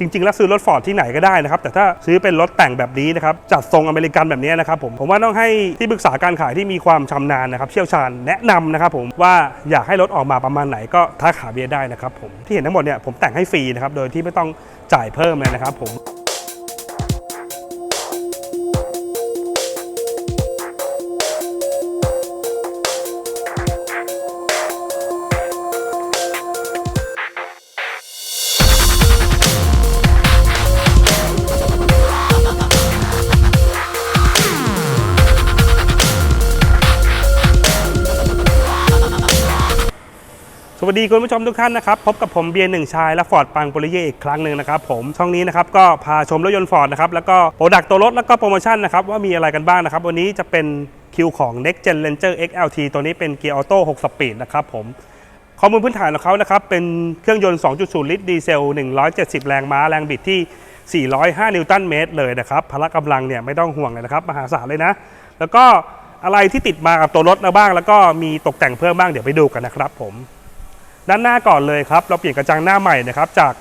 จริงๆ แล้วซื้อรถฟอร์ดที่ไหนก็ได้นะครับ แต่ถ้าซื้อเป็นรถแต่งแบบนี้นะครับ จัดทรงอเมริกันแบบนี้นะครับผม ผมว่าต้องให้ที่ปรึกษาการขายที่มีความชำนาญนะครับ เชี่ยวชาญแนะนำนะครับผมว่าอยากให้รถออกมาประมาณไหนก็ทักหาเบียได้นะครับผมที่เห็นทั้งหมดเนี่ยผมแต่งให้ฟรีนะครับโดยที่ไม่ต้องจ่ายเพิ่มเลยนะครับผม สวัสดีคุณผู้ชมทุกท่านนะครับพบกับผมเบียร์หนึ่งชายและฟอร์ดปังปรเยอีกครั้งหนึ่งนะครับผมช่องนี้นะครับก็พาชมรถยนต์ฟอร์ดนะครับแล้วก็โปรดักต์ตัวรถแล้วก็โปรโมชั่นนะครับว่ามีอะไรกันบ้างนะครับ วันนี้จะเป็นคิวของ Next Gen Ranger XLT ตัวนี้เป็นเกียร์ออโต้6สปีดนะครับผมข้อมูลพื้นฐานของเขานะครับเป็นเครื่องยนต์ 2.0 ลิตรดีเซล 170 แรงม้าแรงบิดที่ 405 นิวตันเมตรเลยนะครับพละกำลังเนี่ยไม่ต้องห่วงเลยนะครับมหาศาลเลยนะ แล้วก็อะไรที่ติดมากับตัวรถนะบ้าง แล้วก็มีตกแต่งเพิ่มบ้างเดี๋ยวไปดูกันนะครับผม ด้านหน้าก่อนเลยครับเราเปลี่ยนกระจังหน้าใหม่นะครับจาก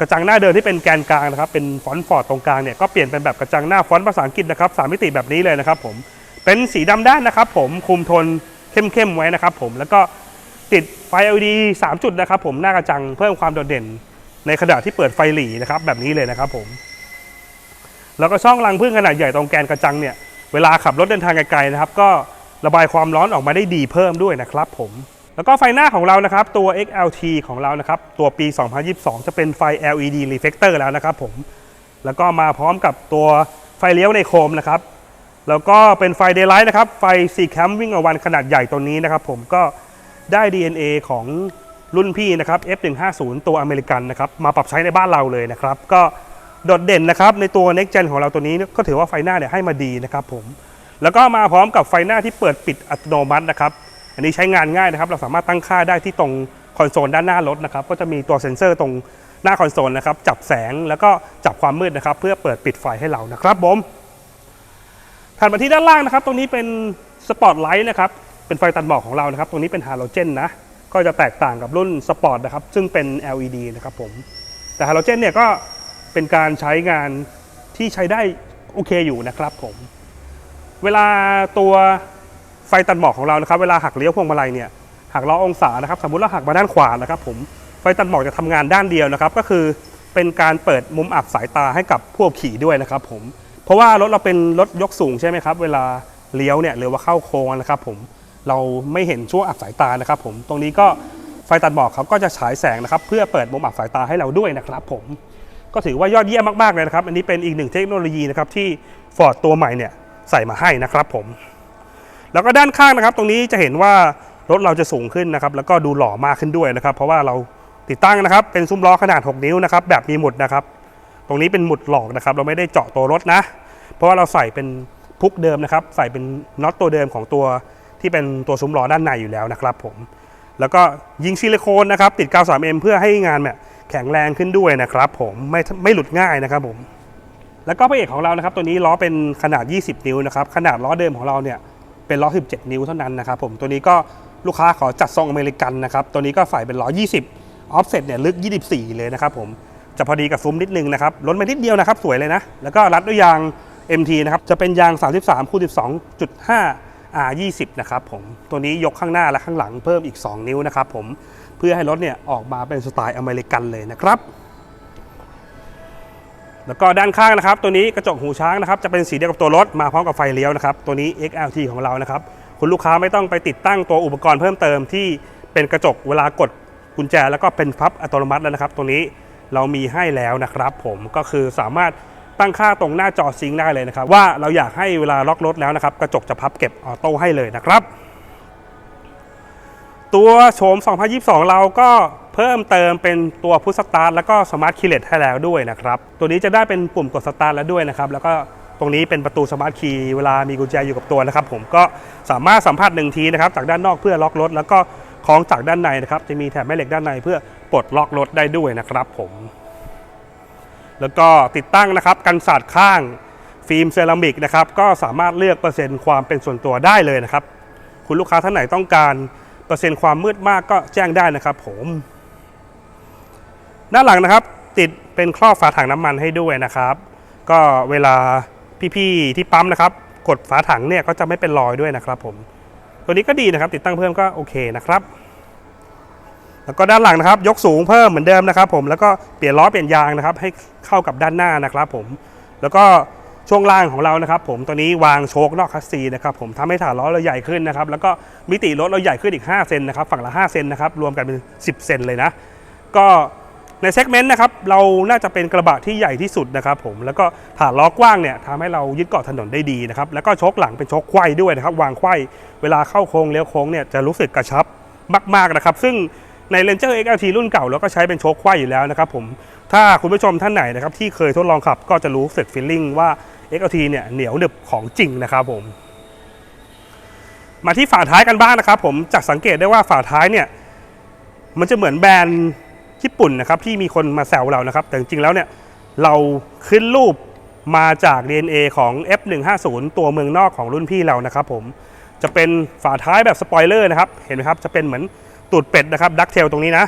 กระจังหน้าเดิมที่เป็นแกนกลางนะครับเป็นฟอนต์ฟอร์ดตรงกลางเนี่ยก็เปลี่ยนเป็นแบบกระจังหน้าฟอนต์ภาษาอังกฤษนะครับสามมิติแบบนี้เลยนะครับผมเป็นสีดำด้านนะครับผมคุมโทนเข้มๆไว้นะครับผมแล้วก็ติดไฟ LED 3 จุดนะครับผมหน้ากระจังเพิ่มความโดดเด่น ในขณะที่เปิดไฟหลีนะครับแบบนี้เลยนะครับผมแล้วก็ช่องรังพึ่งขนาดใหญ่ตรงแกนกระจังเนี่ยเวลาขับรถเดินทางไกลๆนะครับ ก็ระบายความร้อนออกมาได้ดีเพิ่มด้วยนะครับผม แล้วก็ไฟหน้าของเรานะครับตัว XLT ของเรานะครับตัวปี 2022 จะเป็นไฟ LED reflector แล้วนะครับผมแล้วก็มาพร้อมกับตัวไฟเลี้ยวในโคมนะครับแล้วก็เป็นไฟ daylight นะครับไฟ c c a m วิ่งอวันขนาดใหญ่ตัวนี้นะครับผมก็ได้ DNA ของรุ่นพี่นะครับ F150 ตัวอเมริกันนะครับมาปรับใช้ในบ้านเราเลยนะครับ ก็โดดเด่นนะครับในตัว next gen ของเราตัวนี้ก็ถือว่าไฟหน้าเนี่ยให้มาดีนะครับผมแล้วก็มาพร้อมกับไฟหน้าที่เปิดปิดอัตโนมัตินะครับ อันนี้ใช้งานง่ายนะครับ เราสามารถตั้งค่าได้ที่ตรงคอนโซลด้านหน้ารถนะครับ ก็จะมีตัวเซ็นเซอร์ตรงหน้าคอนโซลนะครับ จับแสงแล้วก็จับความมืดนะครับ เพื่อเปิดปิดไฟให้เรานะครับผมถัดมาที่ด้านล่างนะครับ ตรงนี้เป็นสปอตไลท์นะครับ เป็นไฟตัดหมอกของเรานะครับ ตรงนี้เป็นฮาโลเจนนะ ก็จะแตกต่างกับรุ่นสปอร์ตนะครับ ซึ่งเป็น LED นะครับผม แต่ฮาโลเจนเนี่ยก็เป็นการใช้งานที่ใช้ได้โอเคอยู่นะครับผม เวลาตัว ไฟตัดหมอกของเรานะครับเวลาหักเลี้ยวพวงมาลัยเนี่ยหักล้อองศานะครับสมมติเราหักมาด้านขวานะครับผมไฟตัดหมอกจะทำงานด้านเดียวนะครับ ก็คือเป็นการเปิดมุมอับสายตาให้กับผู้ขี่ด้วยนะครับผมเพราะว่ารถเราเป็นรถยกสูงใช่ไหมครับ เวลาเลี้ยวเนี่ยหรือว่าเข้าโค้งนะครับผมเราไม่เห็นช่วงอับสายตานะครับผมตรงนี้ก็ไฟตัดหมอกครับก็จะฉายแสงนะครับ เพื่อเปิดมุมอับสายตาให้เราด้วยนะครับ ผมก็ถือว่ายอดเยี่ยมมากๆเลยนะครับ อันนี้เป็นอีกหนึ่งเทคโนโลยีนะครับที่ Ford ตัวใหม่เนี่ยใส่มาให้นะครับผม แล้วก็ด้านข้างนะครับ ตรงนี้จะเห็นว่ารถเราจะสูงขึ้นนะครับ แล้วก็ดูหล่อมากขึ้นด้วยนะครับ เพราะว่าเราติดตั้งนะครับ เป็นซุ้มล้อขนาด 6 นิ้วนะครับ แบบมีหมุดนะครับ ตรงนี้เป็นหมุดหลอกนะครับ เราไม่ได้เจาะตัวรถนะ เพราะว่าเราใส่เป็นพุกเดิมนะครับ ใส่เป็นน็อตตัวเดิมของตัวที่เป็นตัวซุ้มล้อด้านในอยู่แล้วนะครับ ผม แล้วก็ยิงซิลิโคนนะครับ ติดกาว 3M เพื่อให้งานแบบแข็งแรงขึ้นด้วยนะครับ ผม ไม่ไม่หลุดง่ายนะครับ ผม แล้วก็พระเอกของเรานะครับ ตัวนี้ล้อเป็นขนาด 20 นิ้วนะครับ ขนาดล้อเดิมของเราเนี่ย เป็นล้อ 17 นิ้วเท่านั้นนะครับผมตัวนี้ก็ลูกค้าขอจัดทรงอเมริกันนะครับตัวนี้ก็ใส่เป็นล้อ 20 ออฟเซ็ตเนี่ยลึก 24 เลยนะครับผมจะพอดีกับซุ้มนิดนึงนะครับล้นไปนิดเดียวนะครับสวยเลยนะแล้วก็รัดด้วยยาง MT นะครับจะเป็นยาง 33คูณ12.5 R20 นะครับผมตัวนี้ยกข้างหน้าและข้างหลังเพิ่มอีก 2 นิ้วนะครับผมเพื่อให้รถเนี่ยออกมาเป็นสไตล์อเมริกันเลยนะครับ แล้วก็ด้านข้างนะครับ ตัวนี้กระจกหูช้างนะครับจะเป็นสีเดียวกับตัวรถมาพร้อมกับไฟเลี้ยวนะครับตัวนี้ XLT ของเรานะครับคุณลูกค้าไม่ต้องไปติดตั้งตัวอุปกรณ์เพิ่มเติมที่เป็นกระจกเวลากดกุญแจ แล้วก็เป็นพับอัตโนมัติแล้วนะครับ ตัวนี้เรามีให้แล้วนะครับ ผมก็คือสามารถตั้งค่าตรงหน้าจอซิงได้เลยนะครับ ว่าเราอยากให้เวลาล็อกรถแล้วนะครับ กระจกจะพับเก็บออโต้ให้เลยนะครับ ตัวโฉม 2022 เราก็เพิ่มเติมเป็นตัวพุทสตาร์ทแล้วก็สมาร์ทคีย์เลสให้แล้วด้วยนะครับ ตัวนี้จะได้เป็นปุ่มกดสตาร์ทแล้วด้วยนะครับ แล้วก็ตรงนี้เป็นประตูสมาร์ทคีย์เวลามีกุญแจอยู่กับตัวนะครับ ผมก็สามารถสัมผัสหนึ่งทีนะครับ จากด้านนอกเพื่อล็อกรถ แล้วก็คล้องจากด้านในนะครับ จะมีแถบแม่เหล็กด้านในเพื่อปลดล็อกรถได้ด้วยนะครับ ผม แล้วก็ติดตั้งนะครับกันสาดข้างฟิล์มเซรามิกนะครับก็สามารถเลือกเปอร์เซ็นต์ความเป็นส่วนตัวได้เลยนะครับ คุณลูกค้าท่านไหนต้องการ เปอร์เซ็นต์ความมืดมากก็แจ้งได้นะครับผมด้านหลังนะครับ ติดเป็นครอบฝาถังน้ำมันให้ด้วยนะครับ ก็เวลาพี่ๆที่ปั๊มนะครับ กดฝาถังเนี่ยก็จะไม่เป็นรอยด้วยนะครับผมตัวนี้ก็ดีนะครับ ติดตั้งเพิ่มก็โอเคนะครับ แล้วก็ด้านหลังนะครับ ยกสูงเพิ่มเหมือนเดิมนะครับ ผมแล้วก็เปลี่ยนล้อเปลี่ยนยางนะครับ ให้เข้ากับด้านหน้านะครับ ผมแล้วก็ ช่วงล่างของเรานะครับผมตัวนี้วางโชคนอกคัสซีนะครับผมทำให้ฐานล้อเราใหญ่ขึ้นนะครับแล้วก็มิติรถเราใหญ่ขึ้นอีก 5 เซนนะครับฝั่งละ 5 เซนนะครับรวมกันเป็น 10 เซนเลยนะ ก็ในเซกเมนต์นะครับเราน่าจะเป็นกระบะที่ใหญ่ที่สุดนะครับผมแล้วก็ฐานล้อกว้างเนี่ยทำให้เรายึดเกาะถนนได้ดีนะครับแล้วก็โชคหลังเป็นโชคไขว้ด้วยนะครับวางไขว้เวลาเข้าโค้งเลี้ยวโค้งเนี่ยจะรู้สึกกระชับมากๆนะครับซึ่งใน Ranger XLT รุ่นเก่าเราก็ใช้เป็นโชคไขว้อยู่แล้วนะครับผมถ้าคุณผู้ชมท่านไหนนะครับที่เคยทดลองขับก็จะรู้สึกฟีลลิ่งว่า XLT เนี่ยเหนียวหนึบของจริงนะครับผม มาที่ฝาท้ายกันบ้างนะครับ ผมจากสังเกตได้ว่าฝาท้ายเนี่ยมันจะเหมือนแบรนด์ญี่ปุ่นนะครับที่มีคนมาแซวเรานะครับ แต่จริงๆแล้วเนี่ยเราขึ้นรูปมาจาก DNA ของ F150 ตัวเมืองนอกของรุ่นพี่เรานะครับผมจะเป็นฝาท้ายแบบสปอยเลอร์นะครับเห็นไหมครับจะเป็นเหมือนตูดเป็ดนะครับดักเทลตรงนี้นะ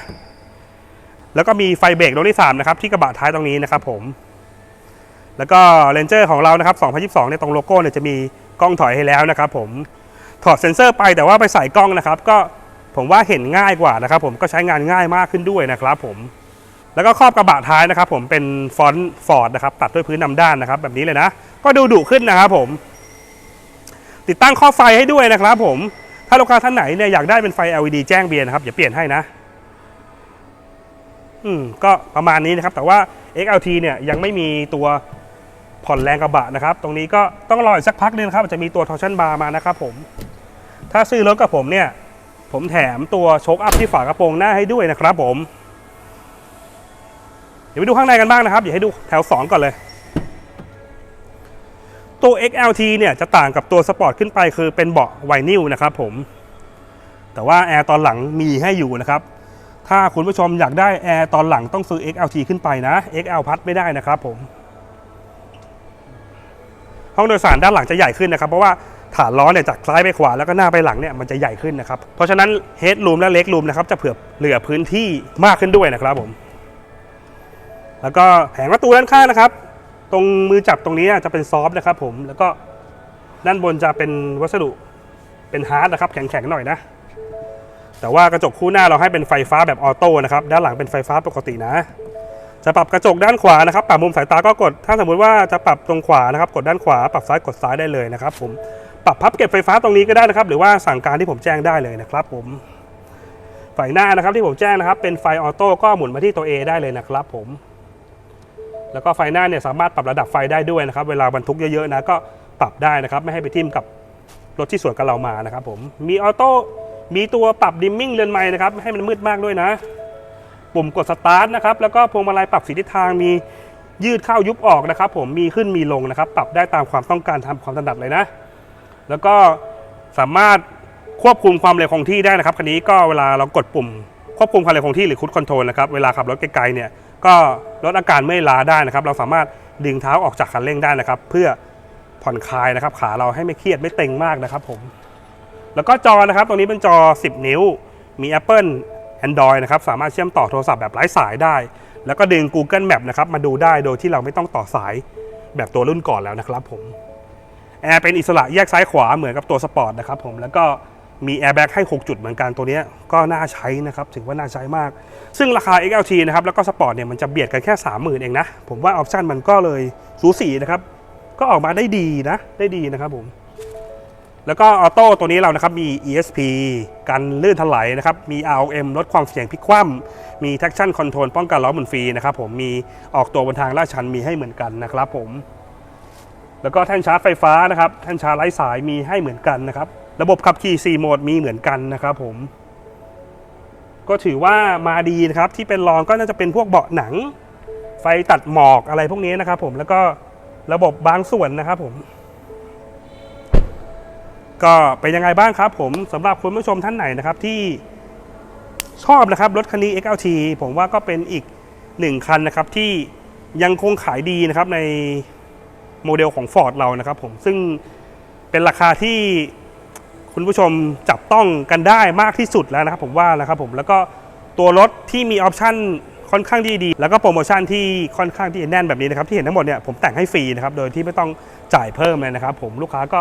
แล้วก็มีไฟเบรกดวงที่3นะครับที่กระบะท้ายตรงนี้นะครับผม แล้วก็เ a นเจอร์ของเรานะครับ 2022 เนี่ยตรงโลโก้เนี่ยจะมีกล้องถอยให้แล้วนะครับ ผมถอดเซ็นเซอร์ไปแต่ว่าไปใส่กล้องนะครับ ก็ผมว่าเห็นง่ายกว่านะครับ ผมก็ใช้งานง่ายมากขึ้นด้วยนะครับ ผม แล้วก็ครอบกระบะท้ายนะครับ ผมเป็นฟอนต์ฟอร์ดนะครับตัดด้วยพื้นนำด้านนะครับ แบบนี้เลยนะ ก็ดูดุขึ้นนะครับผมติดตั้งข้อไฟให้ด้วยนะครับ ผมถ้าลูกค้าท่านไหนเนี่ยอยากได้เป็นไฟ LED แจ้งเบียร์นะครับอย่าเปลี่ยนให้นะอืมก็ประมาณนี้นะครับ แต่ว่า XLT เนี่ยยังไม่มีตัว ผ่อนแรงกระบะนะครับ ตรงนี้ก็ต้องรออีกสักพักนึงครับจะมีตัว torsion bar มานะครับผม ถ้าซื้อรถกับผมเนี่ย ผมแถมตัวโชคอัพที่ฝากระโปรงหน้าให้ด้วยนะครับผม เดี๋ยวไปดูข้างในกันบ้างนะครับอย่าให้ดูแถว 2 ก่อนเลย ตัว XLT เนี่ยจะต่างกับตัวสปอร์ตขึ้นไปคือเป็นเบาะไวนิลนะครับผม แต่ว่าแอร์ตอนหลังมีให้อยู่นะครับถ้าคุณผู้ชมอยากได้แอร์ตอนหลังต้องซื้อ XLT ขึ้นไปนะ XL พัดไม่ได้นะครับผม ห้องโดยสารด้านหลังจะใหญ่ขึ้นนะครับ เพราะว่าฐานล้อเนี่ยจากซ้ายไปขวาแล้วก็หน้าไปหลังเนี่ยมันจะใหญ่ขึ้นนะครับ เพราะฉะนั้นเฮดรูมและเล็กรูมนะครับจะเผื่อเหลือพื้นที่มากขึ้นด้วยนะครับผม แล้วก็แผงประตูด้านข้างนะครับ ตรงมือจับตรงนี้จะเป็นซอฟต์นะครับ ผมแล้วก็ด้านบนจะเป็นวัสดุเป็นฮาร์ดนะครับแข็งๆหน่อยนะ แต่ว่ากระจกคู่หน้าเราให้เป็นไฟฟ้าแบบออโต้นะครับด้านหลังเป็นไฟฟ้าปกตินะ จะปรับกระจกด้านขวานะครับ ปรับมุมสายตาก็กด ถ้าสมมุติว่าจะปรับตรงขวานะครับ กดด้านขวา ปรับซ้ายกดซ้ายได้เลยนะครับ ผม ปรับพับเก็บไฟฟ้าตรงนี้ก็ได้นะครับ หรือว่าสั่งการที่ผมแจ้งได้เลยนะครับ ผมไฟหน้านะครับที่ผมแจ้งนะครับ เป็นไฟออโต้ก็หมุนมาที่ตัว A ได้เลยนะครับ ผม แล้วก็ไฟหน้าเนี่ยสามารถปรับระดับไฟได้ด้วยนะครับ เวลาบรรทุกเยอะๆนะก็ปรับได้นะครับ ไม่ให้ไปทิ่มกับรถที่สวนกับเรามานะครับ ผม มีออโต้ มีตัวปรับดิมมิ่งเรือนไม้นะครับ ให้มันมืดมากด้วยนะ ปุ่มกดสตาร์ทนะครับแล้วก็พวงมาลัยปรับสีทิศทางมียืดเข้ายุบออกนะครับ ผมมีขึ้นมีลงนะครับ ปรับได้ตามความต้องการทำความถนัดเลยนะ แล้วก็สามารถควบคุมความเร็วคงที่ได้นะครับคันนี้ก็เวลาเรากดปุ่ม ควบคุมความเร็วคงที่หรือคุดคอนโทรลนะครับเวลาขับรถไกลๆเนี่ยก็ลดอาการเมื่อยล้าได้นะครับ เราสามารถดึงเท้าออกจากคันเร่งได้นะครับ เพื่อผ่อนคลายนะครับ ขาเราให้ไม่เครียดไม่เต็งมากนะครับ ผม แล้วก็จอนะครับ ตรงนี้เป็นจอ 10 นิ้ว มี Apple Android นะครับสามารถเชื่อมต่อโทรศัพท์แบบไร้สายได้ แล้วก็ดึง Google Map นะครับมาดูได้โดยที่เราไม่ต้องต่อสายแบบตัวรุ่นก่อนแล้วนะครับผมแอร์เป็นอิสระแยกซ้ายขวาเหมือนกับตัวสปอร์ตนะครับผมแล้วก็มีแอร์แบ็กให้ 6 จุดเหมือนกันตัวนี้ก็น่าใช้นะครับถือว่าน่าใช้มาก ซึ่งราคา XLT นะครับแล้วก็สปอร์ตเนี่ยมันจะเบียดกันแค่ 30,000 เองนะ ผมว่าออปชันมันก็เลยสูสีนะครับ ก็ออกมาได้ดีนะ ได้ดีนะครับผม แล้วก็ออโต้ตัวนี้เรานะครับมี ESP กันลื่นถลายนะครับ มี ROM ลดความเสี่ยงพลิกคว่ำมี traction control ป้องกันล้อหมุนฟรีนะครับผมมีออกตัวบนทางลาดชันมีให้เหมือนกันนะครับผม แล้วก็แท่นชาร์จไฟฟ้านะครับแท่นชาร์จไร้สายมีให้เหมือนกันนะครับ ระบบขับขี่ 4 โหมดมีเหมือนกันนะครับผม ก็ถือว่ามาดีนะครับ ที่เป็นรองก็น่าจะเป็นพวกเบาะหนัง ไฟตัดหมอกอะไรพวกนี้นะครับผมแล้วก็ระบบบางส่วนนะครับผม ก็เป็นยังไงบ้างครับผมสำหรับคุณผู้ชมท่านไหนนะครับที่ชอบนะครับรถคันนี้ XLT ผมว่าก็เป็นอีกหนึ่งคันนะครับที่ยังคงขายดีนะครับในโมเดลของ Ford เรานะครับผมซึ่งเป็นราคาที่คุณผู้ชมจับต้องกันได้มากที่สุดแล้วนะครับผมว่านะครับผมแล้วก็ตัวรถที่มีออปชั่นค่อนข้างที่ดี แล้วก็โปรโมชั่นที่ค่อนข้างที่แน่นแบบนี้นะครับที่เห็นทั้งหมดเนี่ยผมแต่งให้ฟรีนะครับโดยที่ไม่ต้องจ่ายเพิ่มเลยนะครับผมลูกค้าก็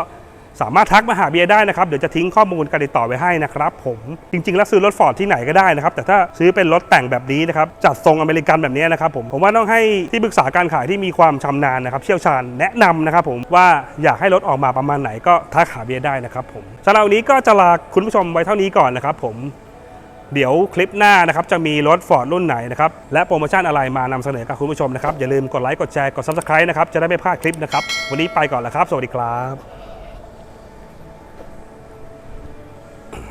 สามารถทักมาหาเบียร์ได้นะครับ เดี๋ยวจะทิ้งข้อมูลการติดต่อไว้ให้นะครับผมจริง ๆ แล้วซื้อรถฟอร์ดที่ไหนก็ได้นะครับ แต่ถ้าซื้อเป็นรถแต่งแบบนี้นะครับ จัดทรงอเมริกันแบบนี้นะครับผมผมว่าต้องให้ที่ปรึกษาการขายที่มีความชำนาญนะครับ เชี่ยวชาญแนะนำนะครับผมว่าอยากให้รถออกมาประมาณไหนก็ทักหาเบียร์ได้นะครับผมสำหรับวันนี้ก็จะลาคุณผู้ชมไว้เท่านี้ก่อนนะครับ ผมเดี๋ยวคลิปหน้านะครับจะมีรถ Ford รุ่นไหนนะครับและโปรโมชั่นอะไรมานำเสนอกับคุณผู้ชมนะครับอย่าลืมกดไลค์กดแชร์กด Subscribe นะครับจะได้ไม่พลาดคลิปนะครับวันนี้ไปก่อนแล้วครับ สวัสดีครับ